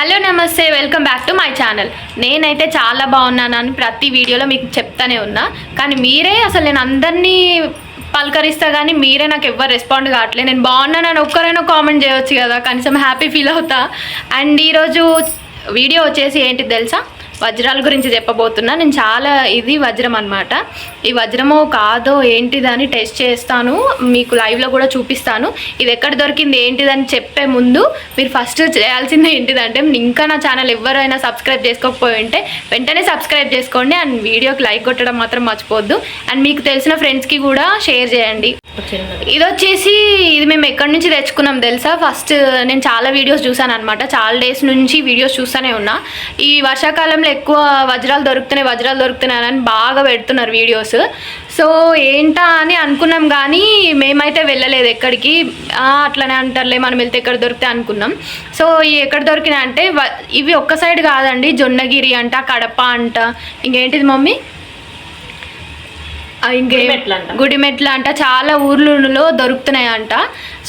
Hello నమస్తే welcome back to my channel. నేనైతే చాలా బాగున్నానని ప్రతి వీడియోలో మీకు చెప్తానే ఉన్నా. కానీ మీరే అసలు నేను అందరినీ పలకరిస్తా కానీ మీరే నాకు ఎవ్వరు రెస్పాండ్ కావట్లేదు నేను బాగున్నానని ఒక్కరైనా కామెంట్ చేయొచ్చు కదా. కనీసం హ్యాపీ ఫీల్ అవుతా. అండ్ ఈరోజు వీడియో వచ్చేసి ఏంటి తెలుసా? వజ్రాల గురించి చెప్పబోతున్నా. నేను చాలా ఇది వజ్రం అనమాట ఈ వజ్రమో కాదో ఏంటిదని టెస్ట్ చేస్తాను. మీకు లైవ్లో కూడా చూపిస్తాను. ఇది ఎక్కడ దొరికింది ఏంటిదని చెప్పే ముందు మీరు ఫస్ట్ చేయాల్సింది ఏంటిదంటే ఇంకా నా ఛానల్ ఎవరైనా సబ్స్క్రైబ్ చేసుకోకపోయి ఉంటే వెంటనే సబ్స్క్రైబ్ చేసుకోండి. అండ్ వీడియోకి లైక్ కొట్టడం మాత్రం మర్చిపోద్దు అండ్ మీకు తెలిసిన ఫ్రెండ్స్కి కూడా షేర్ చేయండి. ఇది వచ్చేసి ఇది మేము ఎక్కడి నుంచి తెచ్చుకున్నాం తెలుసా? ఫస్ట్ నేను చాలా వీడియోస్ చూసాను అనమాట చాలా డేస్ నుంచి వీడియోస్ చూస్తూనే ఉన్నా. ఈ వర్షాకాలంలో ఎక్కువ వజ్రాలు దొరుకుతున్నాయి వజ్రాలు దొరుకుతున్నాయి అని బాగా పెడుతున్నారు వీడియోస్. సో ఏంటా అని అనుకున్నాం కానీ మేమైతే వెళ్ళలేదు ఎక్కడికి. అట్లనే అంటారులే మనం వెళ్తే ఎక్కడ దొరికితే అనుకున్నాం. సో ఈ ఎక్కడ దొరికినాయి అంటే వ- ఇవి ఒక్క సైడ్ కాదండి జొన్నగిరి అంట కడప అంట. ఇంకేంటిది మమ్మీ? గుడిమెట్ల అంట. చాలా ఊర్లలో దొరుకుతున్నాయి అంట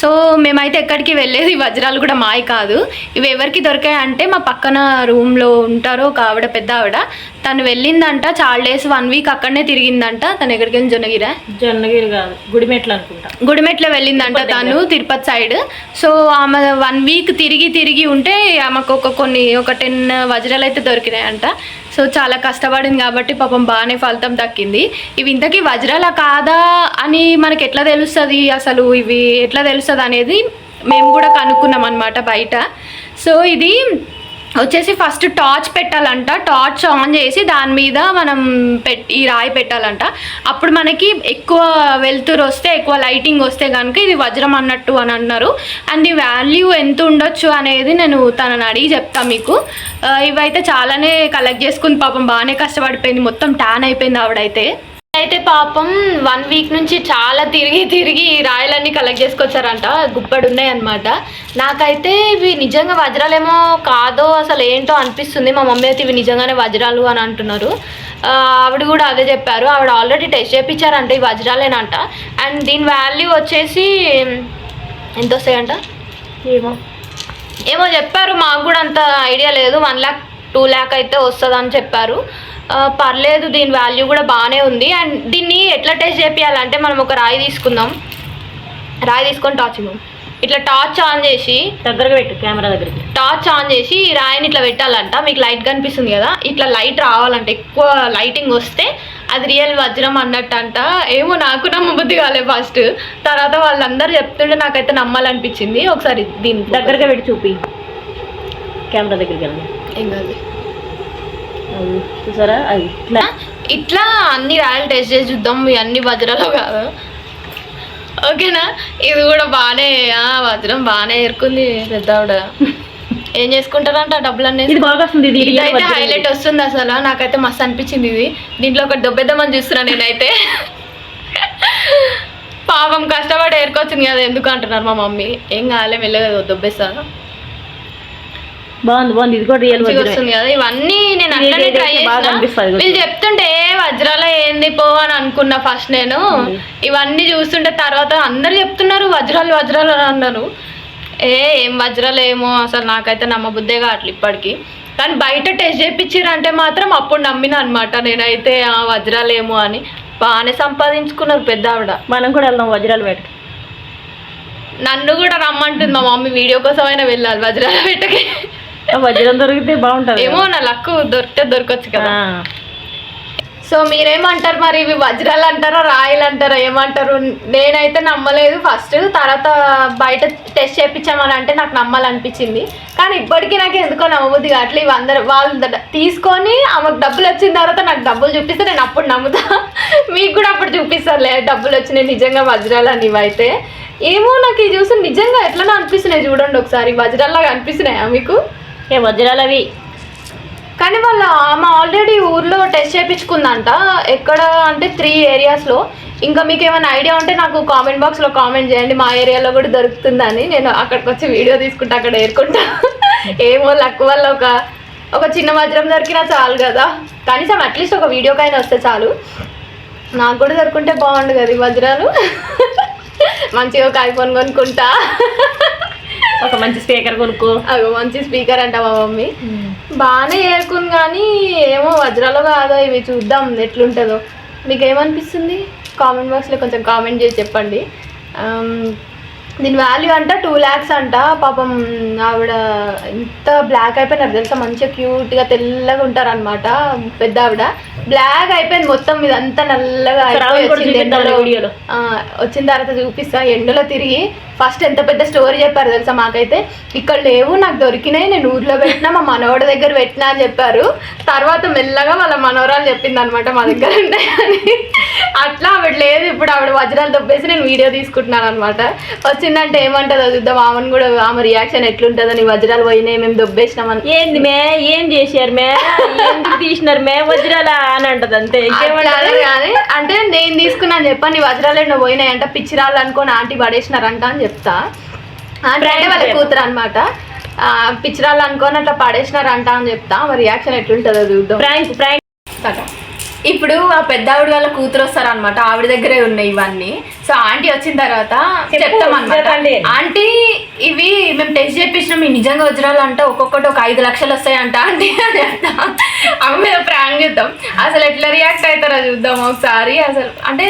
సో మేమైతే ఎక్కడికి వెళ్ళేది ఈ వజ్రాలు కూడా మాయ కాదు. ఇవి ఎవరికి దొరికాయి అంటే మా పక్కన రూమ్లో ఉంటారో ఒక ఆవిడ పెద్ద ఆవిడ. తను వెళ్ళిందంట చాలా డేస్ వన్ వీక్ అక్కడనే తిరిగిందంట. తను ఎక్కడికి వెళ్ళి జొన్నగిరా? జొన్నగిరి కాదు. గుడిమెట్లు అనుకుంటా. గుడిమెట్ల వెళ్ళిందంట తను తిరుపతి సైడ్. సో ఆమె వన్ వీక్ తిరిగి తిరిగి ఉంటే ఆమెకు ఒక కొన్ని ఒక టెన్ వజ్రాలు అయితే దొరికినాయంట. సో చాలా కష్టపడింది కాబట్టి పాపం బాగానే ఫలితం దక్కింది. ఇవి ఇంతకీ వజ్రాలా కాదా అని మనకి ఎట్లా తెలుస్తుంది? అసలు ఇవి ఎట్లా తెలుస్తుంది అనేది మేము కూడా కనుక్కున్నాం అనమాట బయట. సో ఇది వచ్చేసి ఫస్ట్ టార్చ్ పెట్టాలంట. టార్చ్ ఆన్ చేసి దాని మీద మనం పెట్టి ఈ రాయి పెట్టాలంట. అప్పుడు మనకి ఎక్కువ వెలుతురు వస్తే ఎక్కువ లైటింగ్ వస్తే కనుక ఇది వజ్రం అన్నట్టు అని అన్నారు. అండ్ ఈ వాల్యూ ఎంత ఉండొచ్చు అనేది నేను తనని అడిగి చెప్తాను మీకు. ఇవైతే చాలానే కలెక్ట్ చేసుకుని పాపం బాగానే కష్టపడిపోయింది. మొత్తం ట్యాన్ అయిపోయింది ఆవిడైతే. అయితే పాపం వన్ వీక్ నుంచి చాలా తిరిగి తిరిగి రాయలన్నీ కలెక్ట్ చేసుకొచ్చారంట. గుప్పడు ఉన్నాయి అనమాట నాకైతే ఇవి నిజంగా వజ్రాలేమో కాదో అసలు ఏంటో అనిపిస్తుంది. మా మమ్మీ అయితే ఇవి నిజంగానే వజ్రాలు అని అంటున్నారు. ఆవిడ కూడా అదే చెప్పారు. ఆవిడ ఆల్రెడీ టెస్ట్ చేయించారంట ఈ వజ్రాలేనంట. అండ్ దీని వాల్యూ వచ్చేసి ఎంత వస్తాయంట? ఏమో. ఏమో చెప్పారు. మాకు కూడా అంత ఐడియా లేదు. వన్ ల్యాక్ టూ ల్యాక్ అయితే వస్తుంది అని చెప్పారు. పర్లేదు దీని వాల్యూ కూడా బాగానే ఉంది. అండ్ దీన్ని ఎట్లా టెస్ట్ చేయాలంటే మనం ఒక రాయి తీసుకుందాం. రాయి తీసుకొని టార్చ్ ఇవ్వం. ఇట్లా టార్చ్ ఆన్ చేసి దగ్గరగా పెట్టు కెమెరా దగ్గరికి. టార్చ్ ఆన్ చేసి ఈ రాయిని ఇట్లా పెట్టాలంట. మీకు లైట్ కనిపిస్తుంది కదా. ఇట్లా లైట్ రావాలంట. ఎక్కువ లైటింగ్ వస్తే అది రియల్ వజ్రం అన్నట్టు అంట ఏమో నాకు నమ్మబుద్ధి కాలే ఫస్ట్ తర్వాత వాళ్ళందరూ చెప్తుంటే నాకైతే నమ్మాలనిపించింది. ఒకసారి దీని దగ్గరగా పెట్టి చూపి. కెమెరా దగ్గరికి వెళ్ళి ఏం కాదు. చూసారా? అది ఇట్లా. ఇట్లా అన్ని రాయలు టెస్ట్ చేసి చూద్దాం అన్ని వజ్రాలు కాదు. ఓకేనా? ఇది కూడా బాగానే ఆ, వజ్రం బాగానే ఎరుకుంది పెద్ద ఆవిడ. ఏం చేసుకుంటారంట డబ్బులు అనేది బాగా వస్తుంది ఇదైతే హైలైట్. వస్తుంది అసలు. నాకైతే మస్తు అనిపించింది ఇది. దీంట్లో ఒక దొబ్బెద్దమని చూస్తున్నా నేనైతే. పాపం కష్టపడి ఏరుకొచ్చింది కదా ఎందుకు అంటున్నారు మా మమ్మీ. ఏం కాలే మెల్లగా దొబ్బేస్తా. బాగుంది బాగుంది. ఇది కూడా రియల్ వస్తుంది కదా. ఇవన్నీ నేను అట్లనే ట్రై చేసిన. వీళ్ళు చెప్తుంటే "ఏ, వజ్రాల ఏంది పో అని అనుకున్నా ఫస్ట్ నేను. ఇవన్నీ చూస్తుంటే తర్వాత అందరు చెప్తున్నారు వజ్రాలు వజ్రాలు అని అన్నారు. ఏ ఏం వజ్రాలు ఏమో అసలు నాకైతే నమ్మబుద్ధే కావట్లేదు ఇప్పటికి. కానీ బయట టెస్ట్ చేయించారంటే మాత్రం అప్పుడు నమ్మిన అనమాట నేనైతే ఆ వజ్రాలు ఏమో అని. బాగానే సంపాదించుకున్నారు పెద్ద ఆవిడ. మనం కూడా వెళ్దాం వజ్రాలు వేటకి నన్ను కూడా రమ్మంటుంది మా మమ్మీ వీడియో కోసం అయినా వెళ్ళాలి వజ్రాల పెట్టకి. వజ్రం దొరికితే బాగుంటది ఏమో నా లక్కు దొరికితే దొరకచ్చు కదా. సో మీరేమంటారు మరి? ఇవి వజ్రాలు అంటారా రాయలు అంటారా? ఏమంటారు? నేనైతే నమ్మలేదు. ఫస్ట్ తర్వాత బయట టెస్ట్ చేయించామని అంటే నాకు నమ్మాలనిపించింది. కానీ ఇప్పటికీ నాకు ఎందుకో నమ్మబుద్ధి కావట్లేదు ఇవి అందరు వాళ్ళు తీసుకొని ఆమెకు డబ్బులు వచ్చిన తర్వాత నాకు డబ్బులు చూపిస్తే నేను అప్పుడు నమ్ముతా. మీకు కూడా అప్పుడు చూపిస్తారులే డబ్బులు వచ్చినాయి నిజంగా వజ్రాలు అని ఇవైతే. ఏమో నాకు ఇది చూసి నిజంగా ఎట్లనో అనిపిస్తున్నాయి చూడండి ఒకసారి. వజ్రాల్లాగా అనిపిస్తున్నాయా మీకు? ఏ వజ్రాలు అవి? కానీ వాళ్ళ ఆమె ఆల్రెడీ ఊర్లో టెస్ట్ చేయించుకుందంట. ఎక్కడ అంటే త్రీ ఏరియాస్లో ఇంకా మీకు ఏమైనా ఐడియా ఉంటే నాకు కామెంట్ బాక్స్లో కామెంట్ చేయండి. మా ఏరియాలో కూడా దొరుకుతుందని. నేను అక్కడికి వచ్చి వీడియో తీసుకుంటా అక్కడ ఏరుకుంటా. ఏమో లక్ వల్ల ఒక ఒక చిన్న వజ్రం దొరికినా చాలు కదా. కనీసం అట్లీస్ట్ ఒక వీడియోకైనా వస్తే చాలు. నాకు కూడా దొరుకుంటే బాగుండు కదా ఈ వజ్రాలు. మంచిగా ఒక ఐఫోన్ కొనుక్కుంటా. ఒక మంచి స్పీకర్ కొనుక్కో. అగో మంచి స్పీకర్ అంట మా మమ్మీ. బాగానే ఏరుకుంది కానీ ఏమో వజ్రాలో కాదో ఇవి చూద్దాం ఎట్లుంటుందో. మీకు ఏమనిపిస్తుంది కామెంట్ బాక్స్లో కొంచెం కామెంట్ చేసి చెప్పండి. దీని వాల్యూ అంట టూ ల్యాక్స్ అంట. పాపం ఆవిడ ఎంత బ్లాక్ అయిపోయినారు తెలుసా? మంచిగా క్యూట్గా తెల్లగా ఉంటారు అనమాట పెద్ద ఆవిడ. బ్లాక్ అయిపోయింది మొత్తం ఇదంతా నల్లగా వచ్చిన తర్వాత చూపిస్తా. ఎండలో తిరిగి ఫస్ట్ ఎంత పెద్ద స్టోరీ చెప్పారు తెలుసా మాకైతే? ఇక్కడ లేవు నాకు దొరికినాయి నేను ఊర్లో పెట్టినా మా మనవడి దగ్గర పెట్టినా అని చెప్పారు. తర్వాత మెల్లగా వాళ్ళ మనవరాలు చెప్పింది అనమాట మా దగ్గర ఉన్నాయని. అట్లా ఆవిడ లేదు ఇప్పుడు ఆవిడ వజ్రాలు దొబ్బేసి నేను వీడియో తీసుకుంటున్నాను అనమాట వచ్చిందంటే ఏమంటుందో చూద్దాం ఆమెను కూడా ఆమె రియాక్షన్ ఎట్లుంటుందో నీ వజ్రాలు పోయినాయి మేము దొబ్బేసినామని ఏంది మే? ఏం చేశారు మే? ఎందుకు తీసినారు మే వజ్రాలా అని అంటది అంతే ఇంకేమంటారు? కానీ అంటే నేను తీసుకున్నాను చెప్పా నీ వజ్రాలు ఎన్నో పోయినాయి అంట పిచ్చిరాళ్ళు అనుకొని ఆంటీ పడేసినారంట అని చెప్తా. అంటే వాళ్ళ కూతురు అనమాట పిచ్చిరాళ్ళు అనుకొని అట్లా పడేసినారంట అని చెప్తా మరి రియాక్షన్ ఎట్లుంటుందో చూద్దాం. ప్రాంక్ ప్రాంక్ ఇప్పుడు ఆ పెద్ద ఆవిడ వాళ్ళ కూతురు వస్తారనమాట ఆవిడ దగ్గరే ఉన్నాయి ఇవన్నీ. సో ఆంటీ వచ్చిన తర్వాత చెప్తాం అనమాట. ఆంటీ ఇవి మేము టెస్ట్ చేపించినాం ఈ నిజంగా వజ్రాలు అంటే ఒక్కొక్కటి ఒక ఐదు లక్షలు వస్తాయంట ఆంటీ అని అవి మీద ప్రాంక్ చేద్దాం. అసలు ఎట్లా రియాక్ట్ అవుతారో చూద్దాం ఒకసారి. అసలు అంటే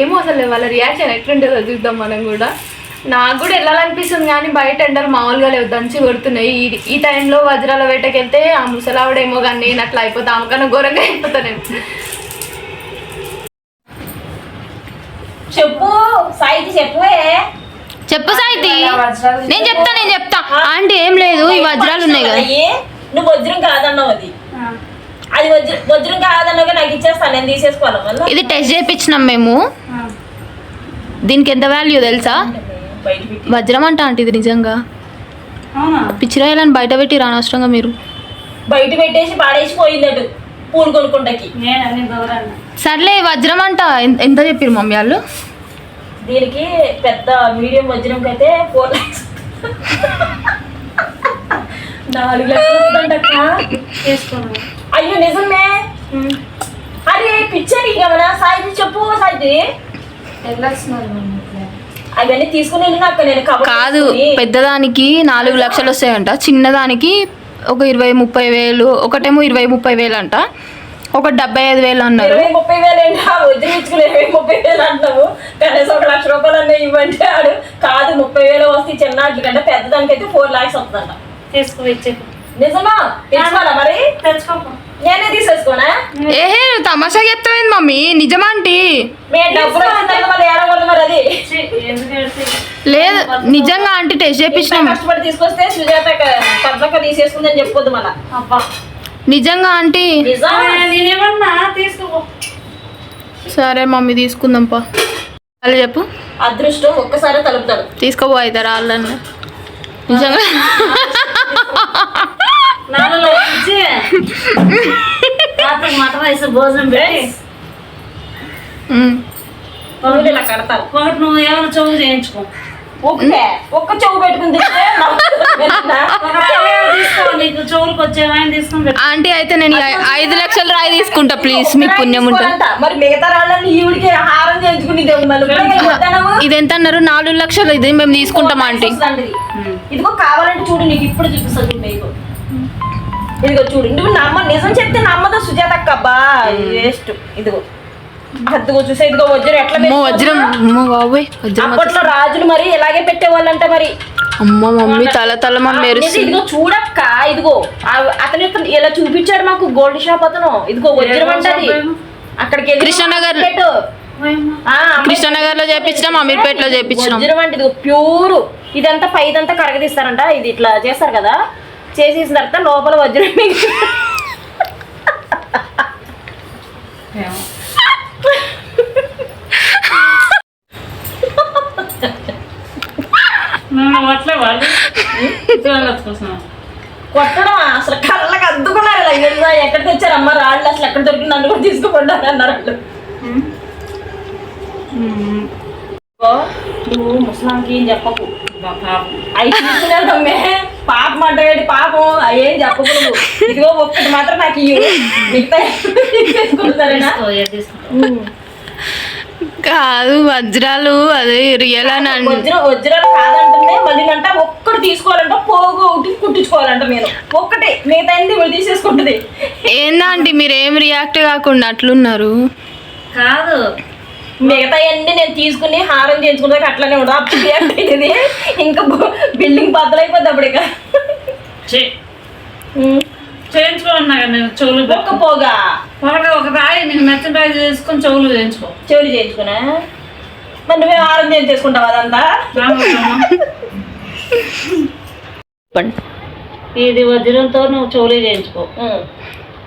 ఏమో అసలు వాళ్ళ రియాక్షన్ ఎట్లుంటుందో చూద్దాం మనం కూడా. నాకు కూడా వెళ్ళాలనిపిస్తుంది కానీ బయట ఎండలు మామూలుగా లేవు దంచి కొడుతున్నాయి. ఈ ఈ టైంలో వజ్రాల వేటకి వెళ్తే ఆ ముసలావిడేమో కానీ నేను అట్లా అయిపోతా ఆమెకన్నా ఘోరంగా అయిపోతాను చెప్పు సాయికి చెప్పువే చెప్పు సాయితి నేను చెప్తా నేను చెప్తా. ఆంటీ ఏం లేదు ఈ వజ్రాలు ఉన్నాయి కదా. నువ్వు వజ్రం కాదన్నావు అది. అది వజ్రం వజ్రం కాదన్నావుగా నాకు ఇచ్చేస్తాను నేను తీసేసుకోవాలి ఇది టెస్ట్ చేయించినాం మేము. దీనికి ఎంత వాల్యూ తెలుసా? వజ్రం అంట ఆంటీ ఇది నిజంగా. పిచ్చిరాయాలని బయట పెట్టి రానవసరంగా మీరు. బయట పెట్టేసి పాడేసి పోయిందటు పూలు కొనుక్కుంటకి. సర్లే వజ్రం అంట. ఎంత చెప్పారు మమ్మీ వాళ్ళు? దీనికి పెద్ద మీడియం వజ్రంకి అయితే ఫోర్ లాక్స్ నాలుగు లక్షలు. అయ్యో నిజమే. అరే పిచ్చర్ ఇక సాయి చెప్పు సాయి అవన్నీ తీసుకుని వెళ్ళిన అక్క నేను కాదు. పెద్దదానికి నాలుగు లక్షలు వస్తాయంట. చిన్నదానికి ఒక ఇరవై ముప్పై వేలు ఒకటేమో ఇరవై ముప్పై వేలు అంట ఒక డెబ్బై ఐదు వేలు అన్నారు. ముప్పై వేలు ఇచ్చుకుని ఇరవై ముప్పై వేలు అంటున్నావు. కనీసం ఒక లక్ష రూపాయలు అన్న ఇవ్వంటే ఆడు కాదు ముప్పై వేలు వస్తే చిన్న కంటే పెద్దదానికైతే ఫోర్ లాక్స్ వస్తుందంట. తీసుకో ఇచ్చే నిజమా? తెచ్చుకోవాలా మరి? తెచ్చుకోకు నేనే తీసేసుకోనా? ఏహే నువ్వు తమాషా చెప్తావేంది మమ్మీ? నిజమాంటి? లేదు నిజంగా ఆంటీ టెస్ట్ ఇంత చేయించినాం కష్టపడి తీసుకొస్తే సుజాత పద్మక తీసేసుకుందని చెప్పొద్దు మళ్ళా. అబ్బా. నిజంగా ఆంటీ? నిజం నేనేమన్నా తీసుకో. సరే మమ్మీ తీసుకుందాం పా. వాళ్ళు చెప్పు. అదృష్టం ఒక్కసారి తలుపుతాడు. తీసుకోబో అయితే రాళ్ళని. నిజంగా? నాలుగు ఇచ్చి రాత్రి మటన్ రైస్ భోజనం పెట్టి ఉమ్. పనులు ఇలా కడతారు. ఒకటి నువ్వు ఏమైనా చదువు చేయించుకో. ఒక్కే? ఒక్క చెవు పెట్టుకుని నీకు చెవులకు తీసుకొని. ఆంటీ అయితే నేను ఐదు లక్షల రాయి తీసుకుంటా ప్లీజ్ మీకు పుణ్యం ఉంటుంది తీసుకోరంట. మరి మిగతా రాళ్ళని ఈవిడికి హారం చేయించుకుని మళ్ళీ. ఇది ఎంత అన్నారు నాలుగు లక్షలు ఇది మేము తీసుకుంటాం ఆంటీ? ఇదిగో కావాలంటే చూడు నీకు ఇప్పుడు చూపిస్తా చూడు నీకు ఇదిగో చూడు నువ్వు నమ్మ నిజం చెప్తే నమ్మదు సుజాత అబ్బా వేస్ట్. ఇదిగో. అదిగో చూసే ఇదిగో వజ్రం ఎట్లా? వజ్రం అమ్మో బాబోయ్ వజ్రం అప్పట్లో రాజులు మరి ఇలాగే పెట్టేవాళ్ళంట మరి? అమ్మ మమ్మీ తల తల మా మెరుస్తుంది. ఇదిగో చూడక్క ఇదిగో అతను ఇలా చూపించాడు మాకు గోల్డ్ షాప్ అతను. ఇదిగో వజ్రం అంటది. అక్కడికి కృష్ణనగర్. కృష్ణనగర్లో చేపించినాం అమీర్పేటలో చేపించినాం. వజ్రం అంటే ఇది ప్యూర్. ఇదంతా పైదంతా కరగదీస్తారంట. ఇది ఇట్లా చేస్తారు కదా. చేసేసిన తర్వాత లోపల వజ్రం కొట్టడం అసలు కళ్ళకి అద్దుకున్నారు ఇలా? ఎక్కడ తెచ్చారు? అమ్మ రాళ్ళు అసలు ఎక్కడ దొరికి నన్ను కూడా తీసుకుపోండి అన్నారు వాళ్ళు. నువ్వు ముసలాంకి ఏం చెప్పకు. అవి తీసుకునేదమ్మే పాపం అంటాడు పాపం ఏం చెప్పకూడదు. ఇదిగో ఒక్కటి మాత్రం నాకు మిగతా తీసుకో కాదు వజ్రాలు అదే రియల్ అని అన్- వజ్రం వజ్రాలు కాదంటే మళ్ళీ అంట ఒక్కటి తీసుకోవాలంట పోగు ఒకటి కుట్టించుకోవాలంట నేను. ఒక్కటి మిగతా వీళ్ళు తీసేసుకుంటుంది. ఏందండి మీరు ఏం రియాక్ట్ కాకుండా అట్లున్నారు? కాదు. మిగతా అన్ని నేను తీసుకుని హారం చేయించుకుంటే అట్లనే ఉండదు అప్పుడు ఇంకా బిల్డింగ్ బద్దలైపోద్ది అప్పుడు ఇక. చేయించుకోమన్నా నేను చెవులు ఒక్క పోగా. ఒకటి ఒక రాయి నీకు నచ్చిన రాయి చేసుకొని చెవులు చేయించుకో. చెవులు చేయించుకున్నా మరి నువ్వే హారం చేయించేసుకుంటావు అదంతా? ఇది వజ్రంతో నువ్వు చెవులు చేయించుకో.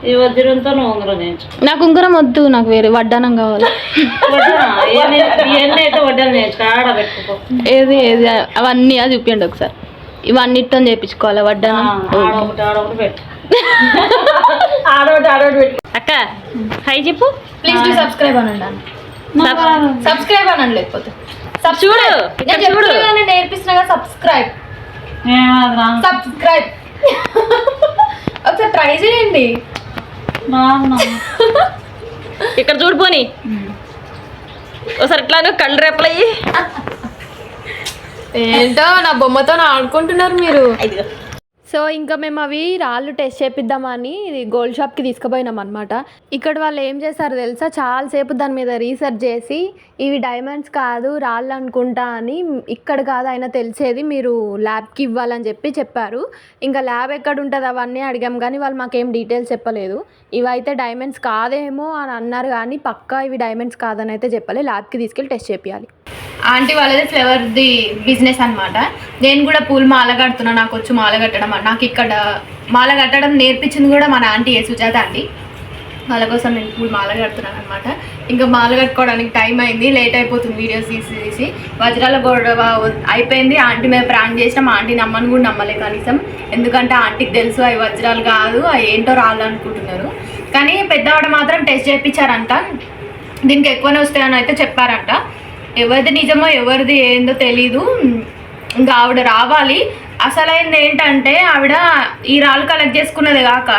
ఈ వజ్రంతో నువ్వు ఉంగరం చేయించుకో నాకు ఉంగరం వద్దు నాకు వేరే వడ్డానం కావాలి. వడ్డన ఇవన్నీ ఇవన్నీ అయితే వడ్డన చేయించుకో ఆడ పెట్టుకో. ఏది ఏది అవన్నీ అది చూపించండి ఒకసారి. ఇవన్నిటితో చేపించుకోవాలి ఆ, వడ్డానం ఆడ ఒకటి ఆడ ఒకటి పెట్టు. ఆడోటి ఆడోటి పెట్టి. అక్క హై చెప్పు. ప్లీజ్ టు సబ్స్క్రైబ్ అనండి. సబ్స్క్రైబ్ అనండి లేకపోతే. చూడు నేను చెప్తున్నాను నేర్పిస్తున్నా సబ్స్క్రైబ్ సబ్స్క్రైబ్ ఒకసారి ట్రై చేయండి. ఇక్కడ చూడు పోని. ఒకసారి ఇట్లానే కళ్ళు రేపలయ్యి ఏంటో నా బొమ్మతో ఆడుకుంటున్నారు మీరు. సో ఇంకా మేము అవి రాళ్ళు టెస్ట్ చేపిద్దామని ఇది గోల్డ్ షాప్కి తీసుకుపోయినాం అనమాట ఇక్కడ వాళ్ళు ఏం చేశారు తెలుసా? చాలాసేపు దాని మీద రీసెర్చ్ చేసి ఇవి డైమండ్స్ కాదు రాళ్ళు అనుకుంటా అని ఇక్కడ కాదు అయినా తెలిసేది మీరు ల్యాబ్కి ఇవ్వాలని చెప్పి చెప్పారు. ఇంకా ల్యాబ్ ఎక్కడ ఉంటుంది అవన్నీ అడిగాం కానీ వాళ్ళు మాకేం డీటెయిల్స్ చెప్పలేదు. ఇవైతే డైమండ్స్ కాదేమో అని అన్నారు కానీ పక్కా ఇవి డైమండ్స్ కాదని అయితే చెప్పలే. ల్యాబ్కి తీసుకెళ్ళి టెస్ట్ చేపియాలి. ఆంటీ వాళ్ళది ఫ్లవర్ది బిజినెస్ అనమాట నేను కూడా పూలు మాల కడుతున్నా నాకు వచ్చి మాల కట్టడం నాకు ఇక్కడ మాల కట్టడం నేర్పించింది కూడా మన ఆంటీ ఏ సుజాత ఆంటీ వాళ్ళ కోసం నేను పూలు మాల కడుతున్నాను అనమాట ఇంకా మాల కట్టుకోవడానికి టైం అయింది లేట్ అయిపోతుంది వీడియోస్ తీసి తీసి. వజ్రాల గొడవ అయిపోయింది ఆంటీ మీద ప్రాంక్ చేసిన మా ఆంటీ నమ్మని కూడా నమ్మలే కనీసం. ఎందుకంటే ఆంటీకి తెలుసు అవి వజ్రాలు కాదు అవి ఏంటో రాళ్ళు అనుకుంటున్నారు కానీ పెద్దవాడు మాత్రం టెస్ట్ చేయించారంట దీనికి ఎక్కువనే వస్తాయని అయితే చెప్పారంట. ఎవరిది నిజమో ఎవరిది ఏందో తెలీదు. ఇంకా ఆవిడ రావాలి. అసలైంది ఏంటంటే ఆవిడ ఈ రాళ్ళు కలెక్ట్ చేసుకున్నది కాక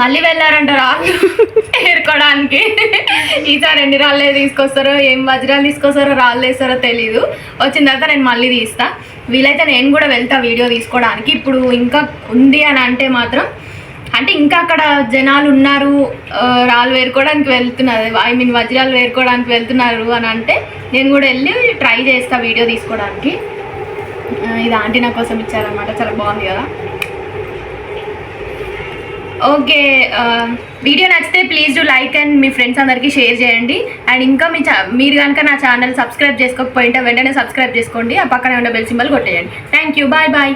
మళ్ళీ వెళ్ళారంట రాళ్ళు ఏరుకోవడానికి ఈసారి ఎన్ని రాళ్ళే తీసుకొస్తారో ఏం వజ్రాలు తీసుకొస్తారో రాళ్ళు వేస్తారో తెలీదు. వచ్చిన తర్వాత నేను మళ్ళీ తీస్తా. వీలైతే నేను కూడా వెళ్తా వీడియో తీసుకోవడానికి. ఇప్పుడు ఇంకా ఉంది అని అంటే మాత్రం అంటే ఇంకా అక్కడ జనాలు ఉన్నారు రాళ్ళు వేరుకోవడానికి వెళ్తున్నారు ఐ మీన్ వజ్రాలు వేరుకోవడానికి వెళ్తున్నారు అని అంటే నేను కూడా వెళ్ళి ట్రై చేస్తా వీడియో తీసుకోవడానికి. ఇది ఆంటీ నా కోసం ఇచ్చారనమాట చాలా బాగుంది కదా. ఓకే వీడియో నచ్చితే ప్లీజ్ డూ లైక్ అండ్ మీ ఫ్రెండ్స్ అందరికీ షేర్ చేయండి. అండ్ ఇంకా మీ చా మీరు కనుక నా ఛానల్ సబ్స్క్రైబ్ చేసుకోకపోయింటే వెంటనే సబ్స్క్రైబ్ చేసుకోండి. ఆ పక్కనే ఉన్న బెల్ సింబల్ కొట్టేయండి. Thank you bye bye